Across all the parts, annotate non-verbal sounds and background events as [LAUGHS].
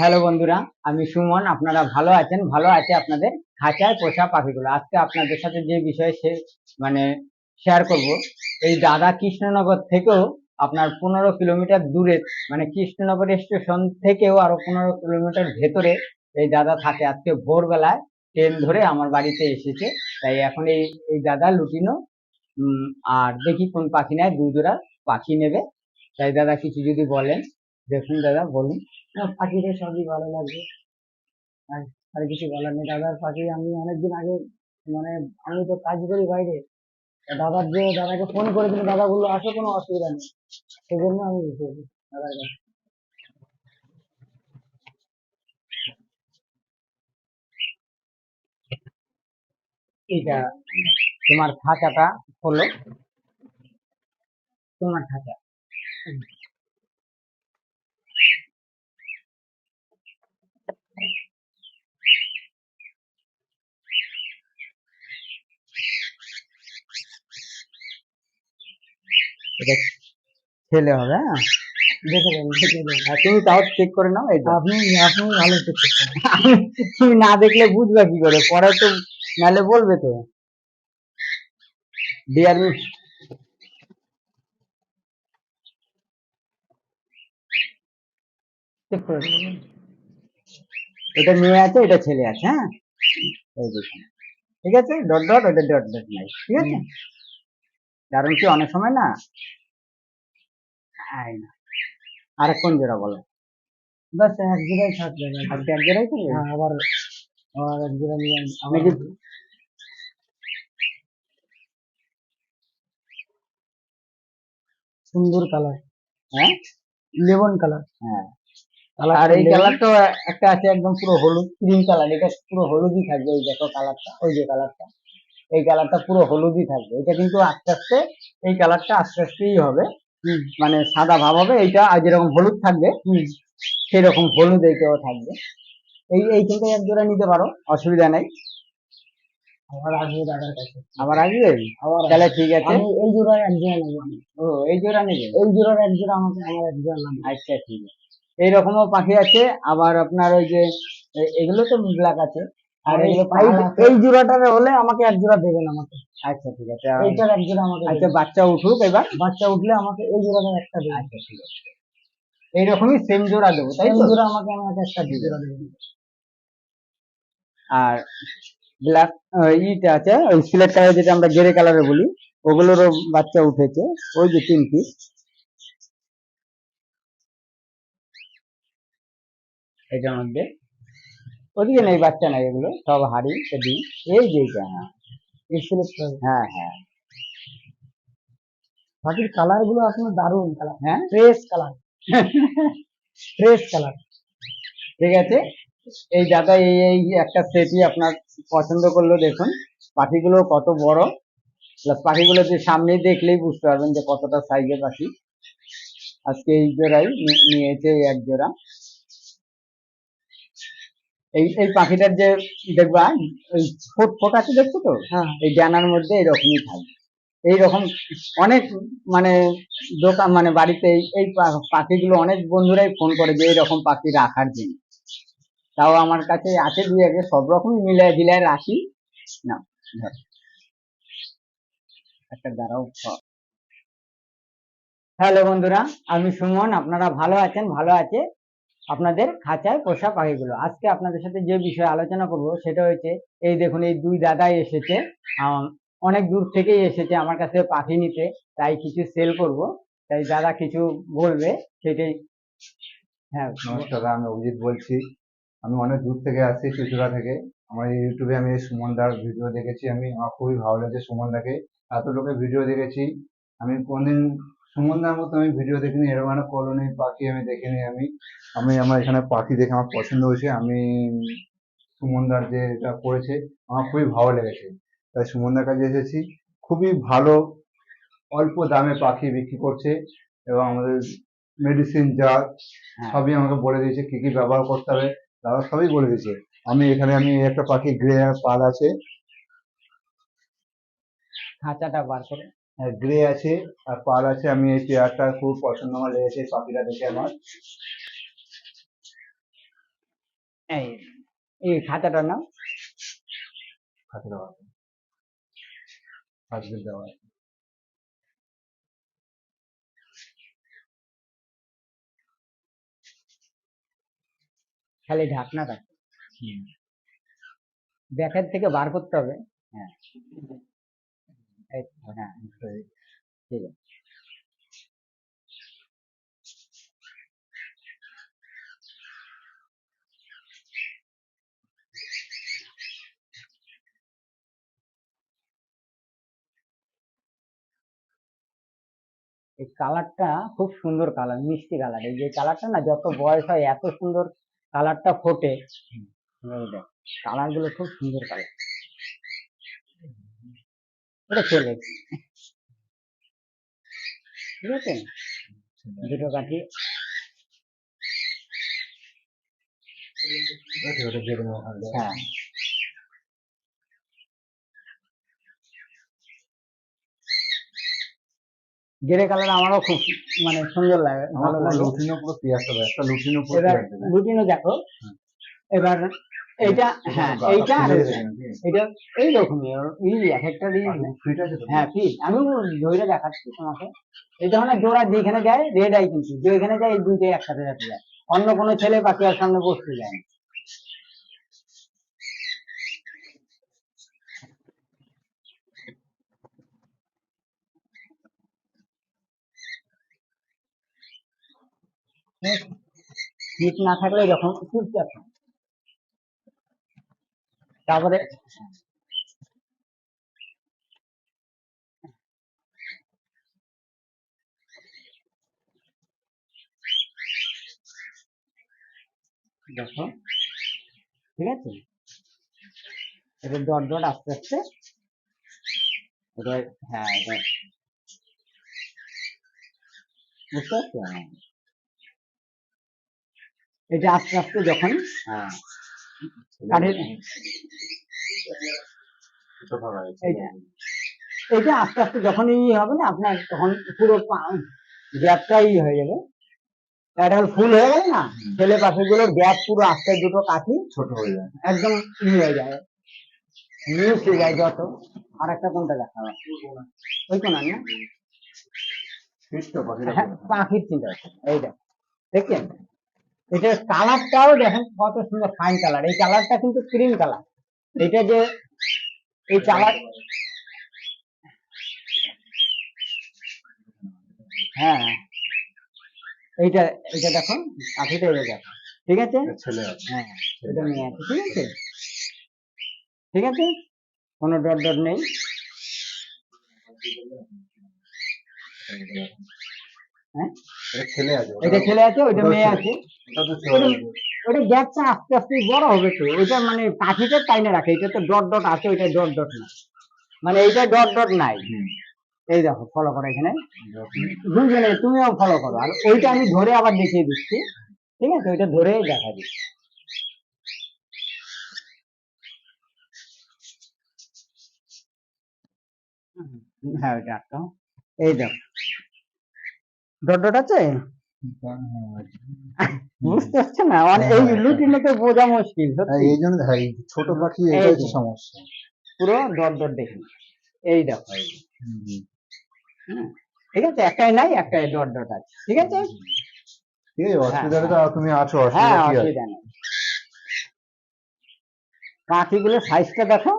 Hello বন্ধুরা, আমি সুমন, আপনারা ভালো আছেন? ভালো আছে আপনাদের? খাঁচায় পোষা পাখিগুলো। আজকে আপনাদের সাথে যে বিষয়ে সে মানে শেয়ার করব, এই দাদা কৃষ্ণনগর থেকেও আপনার পনেরো কিলোমিটার দূরে মানে কৃষ্ণনগর স্টেশন থেকেও আরও পনেরো কিলোমিটার ভেতরে এই দাদা থাকে। আজকে ভোরবেলায় ট্রেন ধরে আমার বাড়িতে এসেছে। তাই এখন এই এই দাদা লুটিনো আর দেখি কোন পাখি নেয় দু জোড়া পাখি নেবে। তাই দাদা কিছু যদি বলেন, দেখুন দাদা, বলুন। পাখিদের সবই ভালো লাগবে আর আর কিছু বলার নেই। দাদার পাখি আমি অনেকদিন আগে মানে আমি তো কাজ করি বাইরে। দাদার যে দাদাকে ফোন করেছিল দাদা বলল আসো, কোনো অসুবিধা নেই। সেই জন্য আমি এসেছি দাদার কাছে। এইটা তোমার খাঁচাটা হলো তোমার খাঁচা। এটা ছেলে হবে হ্যাঁ? দেখে দেবেন দেখে দেবেন আর তুমি তাও চেক করে নাও আপনি আপনি ভালো চেক তুমি না দেখলে বুঝবে কি করে? পরে তো নালে বলবে তো। ডিয়ার চেক করে এটা মেয়ে আছে এটা ছেলে আছে হ্যাঁ? এই দেখুন ঠিক আছে? ডট ডট ওটা ডট ডট নাই ঠিক আছে? কারণ কি অনেক সময় না আয় না। আর কোন জোড়া বলো। বাস এক জোড়াই থাকবে আজকে এক জোড়াই থাকবে হ্যাঁ আবার আবার এক জোড়া নিয়ে আবার সুন্দর কালার। হ্যাঁ? Lemon colour. হ্যাঁ। আর এই কালারটা একটা আছে একদম পুরো হলুদ ক্রিম কালার। এটা পুরো হলুদই থাকবে ওই দেখো কালারটা ওই যে কালারটা। এই কালারটা পুরো হলুদই থাকবে। এটা কিন্তু আস্তে আস্তে এই কালারটা আস্তে আস্তেই হবে। মানে সাদা ভাব হবে এইটা আর যেরকম হলুদ থাকবে হুম। সেই হলুদ এইটাও থাকবে। এই এই থেকে এক জোড়া নিতে পারো অসুবিধা নাই। আবার আসবে দাদার কাছে। আবার আসবে? তাহলে ঠিক আছে। আমি এই জোড়ায় এক জোড়া নেব ও এই জোড়া নেবে? এই জোড়ার এক জোড়া আমাকে আমার এক জোড়া লাগবে। আচ্ছা ঠিক আছে। এইরকমও পাখি আছে আবার আপনার ওই যে এগুলো তো ব্ল্যাক আছে। আর এই জোড়াটার হলে আমাকে এক জোড়া দেবেন আমাকে। আচ্ছা ঠিক আছে এইটার এক জোড়া আমাকে আচ্ছা বাচ্চা উঠুক এবার। বাচ্চা উঠলে আমাকে এই জোড়াটার একটা দেবেন। আচ্ছা ঠিক আছে। এইরকমই সেম জোড়া দেবো তাই তো? জোড়া আমাকে আমাকে একটা জোড়া দেবেন। আর ব্ল্যাক ইটা আছে ওই সিলেট কালার যেটা আমরা গেরে কালারে বলি ওগুলোরও বাচ্চা উঠেছে ওই যে তিন পিস এটার মধ্যে ওদিকে নেই বাচ্চা নাই এগুলো সব হাড়ি এদি এই যে হ্যাঁ। করবেন হ্যাঁ হ্যাঁ। বাকির কালারগুলো আপনার দারুণ কালার। হ্যাঁ? Fresh colour. Fresh colour. ঠিক আছে? এই দাদা এই এই একটা সেটই আপনার পছন্দ করল দেখুন। পাখিগুলো কত বড়। প্লাস পাখিগুলো যে সামনে দেখলেই বুঝতে পারবেন যে কতটা সাইজের পাখি। আজকে এই জোড়াই নিয়েছে এক জোড়া। এই এই পাখিটার যে দেখবা ওই ফোট ফোট আছে দেখছ তো? হ্যাঁ। এই ডানার মধ্যে এরকমই থাকবে এইরকম অনেক মানে দোকান মানে বাড়িতে এই- এই পাখিগুলো অনেক বন্ধুরাই ফোন করে যে এইরকম পাখি রাখার জন্য। তাও আমার কাছে আছে দুই আগে সব রকম মিলাই বিলায় রাখি। না। একটা দাঁড়াও হ্যালো বন্ধুরা আমি সুমন আপনারা ভালো আছেন? ভালো আছে? আপনাদের খাঁচায় পোষা পাখিগুলো আজকে আপনাদের সাথে যে বিষয়ে আলোচনা করব সেটা হচ্ছে এই দেখুন, এই দুই দাদাই এসেছে। অনেক দূর থেকেই এসেছে আমার কাছে পাখি নিতে, তাই কিছু সেল করব। তাই দাদা কিছু বলবে, সেটাই। হ্যাঁ। নমস্কার, আমি অভিজিৎ বলছি। আমি অনেক দূর থেকে আসছি চুচুড়া থেকে। আমার ইউটিউবে আমি সুমনদার ভিডিও দেখেছি। আমি আমার খুবই ভালো লেগেছে সুমনদাকে। এত লোকের ভিডিও দেখেছি। আমি কোনদিন সুমনদার মতো আমি ভিডিও দেখিনি এরকম একটা কলোনি পাখি আমি দেখিনি আমি। আমি আমার এখানে পাখি দেখে আমার পছন্দ হয়েছে আমি সুমনদার যে এটা করেছে আমার খুবই ভালো লেগেছে। তাই সুমনদার কাছে এসেছি খুবই ভালো অল্প দামে পাখি বিক্রি করছে এবং আমাদের মেডিসিন যা হ্যাঁ। সবই আমাকে বলে দিয়েছে কি কি ব্যবহার করতে হবে দাদা সবই বলে দিয়েছে। আমি এখানে আমি একটা পাখি গ্রে পাল আছে। খাঁচাটা বার করে। গ্রে আছে আর পাল আছে আমি এই পেয়ারটা খুব পছন্দ আমার লেগেছে পাখিটা দেখে আমার। এই এই খাতাটার নাম? দেওয়া আছে। খালি ঢাকনাটা ব্যাকের থেকে বার করতে হবে। হ্যাঁ। হ্যাঁ এই কালারটা খুব সুন্দর কালার, মিষ্টি কালার। এই যে কালারটা না, যত বয়স হয়, এত সুন্দর কালারটা ফোটে। কালারগুলো খুব সুন্দর কালার। এটা চলে ঠিক আছে? দুটো কাঠি ওটা ওটা। হ্যাঁ। গ্রে কালার আমারও খুব মানে সুন্দর লাগে ভালো লাগে। লুটিনো পুরো পেঁয়াজ একটা লুটিনো পুরো রুটিনও দেখো। এবার এইটা হ্যাঁ এইটা এটা এইরকমই এই এক একটা ফিট হ্যাঁ ঠিক আমি ধরে দেখাচ্ছি তোমাকে। জোড়া যেখানে যায় রেড আই কিন্তু। যেখানে যায় এই দুইটাই একসাথে যাতে যায় অন্য কোনো ছেলে পাখি আর সামনে বসতে যায় না। হিট না থাকলে যখন চুপচাপ। তারপরে দেখো, ঠিক আছে? এটা ডট ডট আস্তে আস্তে এটা হ্যাঁ এটা বুঝতে পারছ? হ্যাঁ। এটা আস্তে আস্তে যখন হ্যাঁ। কাঠের। এইটা এটা আস্তে আস্তে যখনই ই হবে না আপনার তখন পুরো গ্যাপটাই হয়ে যাবে। এটা ফুল হয়ে গেলে না ছেলে পাখিগুলোর গ্যাপ পুরো আস্তে দুটো কাঠি ছোট হয়ে যায়। একদম ই হয়ে যায়। হয়ে যায় যত। আর একটা কোনটা দেখা ওই কোন না? হ্যাঁ, পাখির চিন্তা হচ্ছে এইটা দেখছেন? এটার কালারটাও দেখেন কত সুন্দর ফাইন কালার এই কালারটা কিন্তু ক্রিম কালার এটা যে এই কালার হ্যাঁ এইটা এইটা দেখো পাখিটা এটা দেখো। ঠিক আছে? হ্যাঁ এটা নিয়ে আছে। ঠিক আছে? ঠিক আছে? কোনো ডট ডট নেই। হ্যাঁ? এটা ছেলে আছে এটা ছেলে আছে ওইটা মেয়ে আছে। ওটা তো ছেলে আছে। ওটা গ্যাপটা আস্তে আস্তে বড় হবে তো ওইটা মানে পাখিটা টাইনে রাখে এটা তো ডট ডট আছে ওইটা ডট ডট না। মানে এইটা ডট ডট নাই। এই দেখো ফলো করো এখানে। দুজনে তুমিও ফলো করো। আর ওইটা আমি ধরে আবার দেখিয়ে দিচ্ছি। ঠিক আছে? ওইটা ধরে দেখা দিচ্ছি। হ্যাঁ ওইটা আটকাও। এই দেখো। ডট ডট আছে? হ্যাঁ, [LAUGHS] বুঝতে পারছ না? মানে এই লুটিনেতে বোঝা মুশকিল হ্যাঁ, এই জন্য হ্যাঁ, এই ছোট পাখি যে। তো সমস্যা। পুরো ডট ডট এই দেখো এই। হুম। ঠিক আছে? একটাই নাই একটাই ডট ডট আছে ঠিক আছে? ঠিক আছে তুমি আছো হ্যাঁ অসুবিধা নেই। পাখিগুলোর সাইজটা দেখো।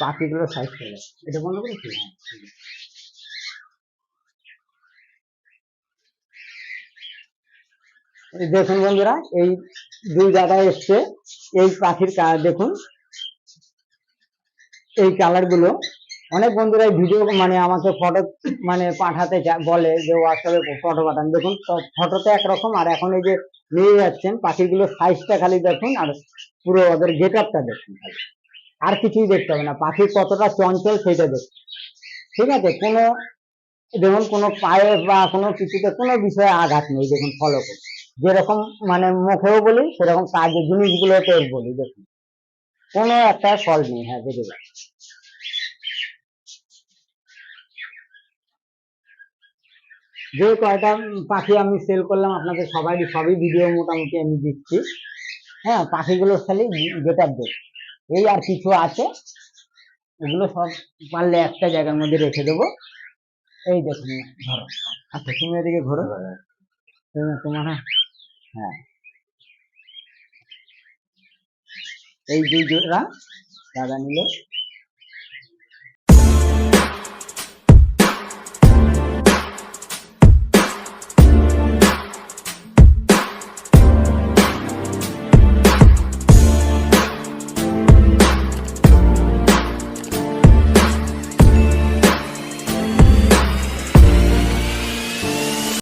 পাখিগুলোর সাইজটা দেখো। এটা বন্ধ করেছি হ্যাঁ, ঠিক আছে। এই দেখুন বন্ধুরা, এই দুই জায়গায় এসছে। এই পাখির দেখুন। এই কালারগুলো। অনেক বন্ধুরা ভিডিও মানে আমাকে ফটো মানে পাঠাতে বলে যে হোয়াটসঅ্যাপে ফটো পাঠান। দেখুন ফটোতে একরকম, আর এখন এই যে নিয়ে যাচ্ছেন পাখিগুলোর সাইজটা খালি দেখুন, আর পুরো ওদের গেট আপটা দেখুন আর কিছুই দেখতে হবে না। পাখি কতটা চঞ্চল সেটা দেখুন। ঠিক আছে? কোনো, দেখুন, কোনো পায়ে বা কোনো কিছুতে কোনো বিষয়ে আঘাত নেই, দেখুন ফলো করুন। যেরকম মানে মুখেও বলি সেরকম কাজে জিনিসগুলোতেও বলি দেখুন। কোনো একটা ফল নেই হ্যাঁ দেখে যান। যে কয়টা পাখি আমি সেল করলাম আপনাদের সবাই সবই ভিডিও মোটামুটি আমি দিচ্ছি। হ্যাঁ পাখিগুলোর খালি বেটার দেখ এই আর কিছু আছে এগুলো সব পারলে একটা জায়গার মধ্যে রেখে দেবো। এই দেখুন ধরো। আচ্ছা তুমি এদিকে ঘোরো। তুমি তোমার হ্যাঁ। এই দুই জোড়া দাদা নিল।